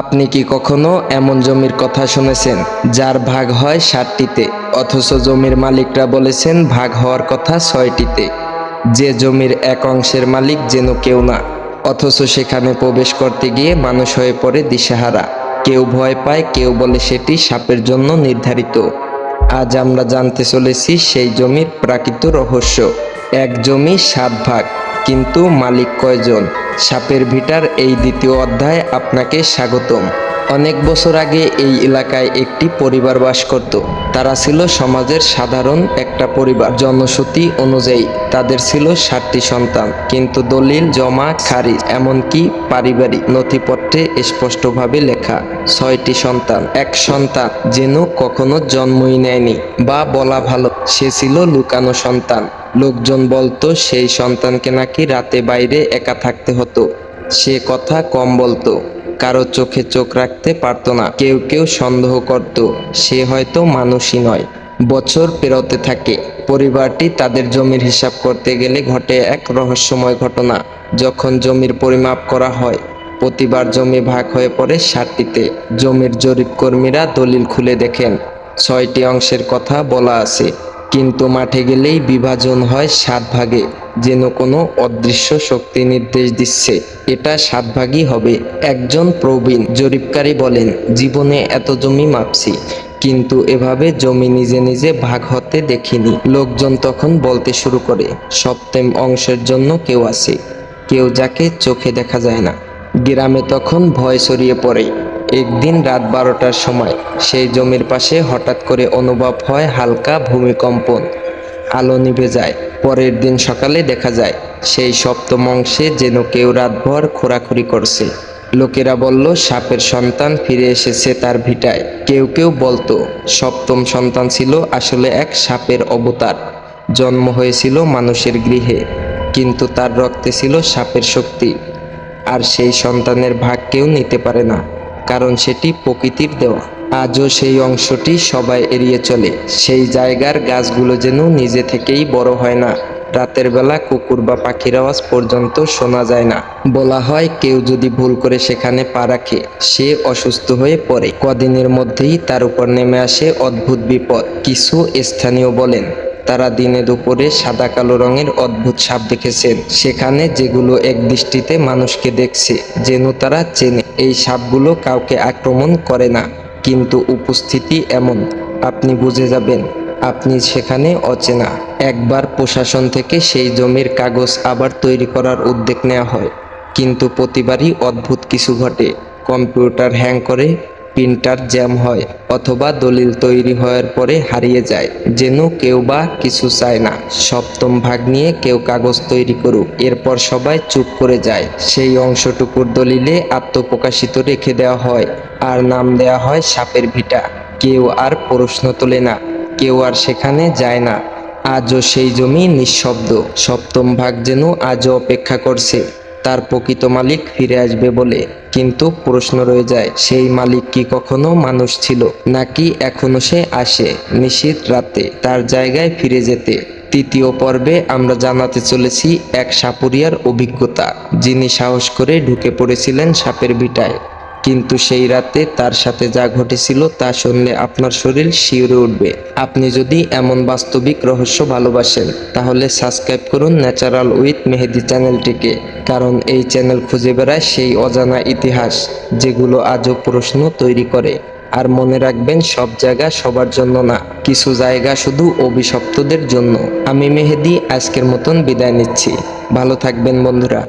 আপনি কি কখনো এমন জমির কথা শুনেছেন, যার ভাগ হয় ষাটটিতে? অথচ জমির মালিকরা বলেছেন, ভাগ হওয়ার কথা ছয়টিতে। যে জমির এক অংশের মালিক যেন কেউ না, অথচ সেখানে প্রবেশ করতে গিয়ে মানুষ হয়ে পড়ে দিশেহারা। কেউ ভয় পায়, কেউ বলে সেটি সাপের জন্য নির্ধারিত। আজ আমরা জানতে চলেছি, সেই জমির প্রাকৃত রহস্য। এক জমি সাত ভাগ, কিন্তু মালিক কয়জন? সাপের ভিটার এই দ্বিতীয় অধ্যায় আপনাকে স্বাগতম। অনেক বছর আগে এই এলাকায় একটি পরিবার বাস করত। তারা ছিল সমাজের সাধারণ একটা পরিবার। জনশ্রুতি অনুযায়ী তাদের ছিল সাতটি সন্তান, কিন্তু দলিল জমা খারিজ, এমনকি পারিবারিক নথিপত্রে স্পষ্টভাবে লেখা ছয়টি সন্তান। এক সন্তান যেন কখনো জন্মই নেয়নি বা বলা ভালো, সে ছিল লুকানো সন্তান। লোকজন বলতো, সেই সন্তানকে নাকি রাতে বাইরে একা থাকতে হতো। সে কথা কম বলতো। কারও চোখে চোখ রাখতে পারতো না। কেউ কেউ সন্দেহ করত, সে হয়তো মানুষই নয়। বছর পেরোতে থাকে। পরিবারটি তাদের জমির হিসাব করতে গেলে ঘটে এক রহস্যময় ঘটনা। যখন জমির পরিমাপ করা হয়, প্রতিবার জমি ভাগ হয়ে পড়ে ষাটটিতে। জমির জরিপ কর্মীরা দলিল খুলে দেখেন, ছয়টি অংশের কথা বলা আছে। কিন্তু মাঠে গেলেই বিভাজন হয় সাত ভাগে, যেন কোনো অদৃশ্য শক্তি নির্দেশ দিচ্ছে। এটা সাত ভাগই হবে। একজন প্রবীণ জরিপকারী বলেন, জীবনে এত জমি মাপছি, কিন্তু এভাবে জমি নিজে নিজে ভাগ হতে দেখিনি। লোকজন তখন বলতে শুরু করে, সপ্তম অংশের জন্য কেউ আছে, কেউ যাকে চোখে দেখা যায় না। গ্রামে তখন ভয় ছড়িয়ে পড়ে। একদিন রাত বারোটার সময় সেই জমির পাশে হঠাৎ করে অনুভব হয় হালকা ভূমিকম্পন। আলো নিভে যায়। পরের দিন সকালে দেখা যায়, সেই সপ্তম অংশে যেন কেউ রাতভর খোরাখুরি করছে। লোকেরা বলল, সাপের সন্তান ফিরে এসেছে তার ভিটায়। কেউ কেউ বলতো, সপ্তম সন্তান ছিল আসলে এক সাপের অবতার। জন্ম হয়েছিল মানুষের গৃহে, কিন্তু তার রক্তে ছিল সাপের শক্তি। আর সেই সন্তানের ভাগ কেউ নিতে পারে না। কারণ সেটি প্রকৃতির দেওয়া। আজও সেই অংশটি সবাই এড়িয়ে চলে। সেই জায়গার গাছগুলো যেন নিজে থেকেই বড় হয় না। রাতের বেলা কুকুর বা পাখির আওয়াজ পর্যন্ত শোনা যায় না। বলা হয় কেউ যদি ভুল করে সেখানে পা রাখে, সে অসুস্থ হয়ে পড়ে। কদিনের মধ্যেই তার উপর নেমে আসে অদ্ভুত বিপদ। কিছু স্থানীয় বলেন, তারা দিনে দুপুরে সাদা কালো রঙের অদ্ভুত সাপ দেখেছেন। সেখানে যেগুলো এক দৃষ্টিতে মানুষকে দেখছে, যেন তারা চেনে। এই সাপগুলো কাউকে আক্রমণ করে না, কিন্তু উপস্থিতি এমন। আপনি বুঝে যাবেন, আপনি সেখানে অচেনা। একবার প্রশাসন থেকে সেই জমির কাগজ আবার তৈরি করার উদ্যোগ নেওয়া হয়। কিন্তু প্রতিবারই অদ্ভুত কিছু ঘটে। কম্পিউটার হ্যাং করে প্রিন্টার জ্যাম হয় অথবা দলিল তৈরি হওয়ার পরে হারিয়ে যায়, যেন কেউ বা কিছু চায় না। সপ্তম ভাগ নিয়ে কেউ কাগজ তৈরি করুক, এরপর সবাই চুপ করে যায়। সেই অংশটুকুর দলিলে আত্মপ্রকাশিত রেখে দেওয়া হয়, আর নাম দেওয়া হয় সাপের ভিটা। কেউ আর প্রশ্ন তোলে না, কেউ আর সেখানে যায় না। আজও সেই জমি নিঃশব্দ। সপ্তম ভাগ যেন আজও অপেক্ষা করছে। তার প্রকৃত মালিক ফিরে আসবে বলে। কিন্তু প্রশ্ন রয়ে যায়, সেই মালিক কি কখনো মানুষ ছিল? নাকি এখনও সে আসে নিশীত রাতে তার জায়গায় ফিরে যেতে? তৃতীয় পর্বে আমরা জানাতে চলেছি এক সাপুরিয়ার অভিজ্ঞতা। যিনি সাহস করে ঢুকে পড়েছিলেন সাপের ভিটায় কিন্তু সেই রাতে তার সাথে যা ঘটেছিল তা শুনলে আপনার শরীর শিউরে উঠবে। আপনি যদি এমন বাস্তবিক রহস্য ভালোবাসেন, তাহলে সাবস্ক্রাইব করুন ন্যাচারাল উইথ মেহেদি চ্যানেলটিকে, কারণ এই চ্যানেল খুঁজে বেড়ায় সেই অজানা ইতিহাস, যেগুলো আজও প্রশ্ন তৈরি করে। আর মনে রাখবেন, সব জায়গা সবার জন্য না, কিছু জায়গা শুধু অভিশপ্তদের জন্য। আমি মেহেদি, আজকের মতন বিদায় নিচ্ছি। ভালো থাকবেন বন্ধুরা।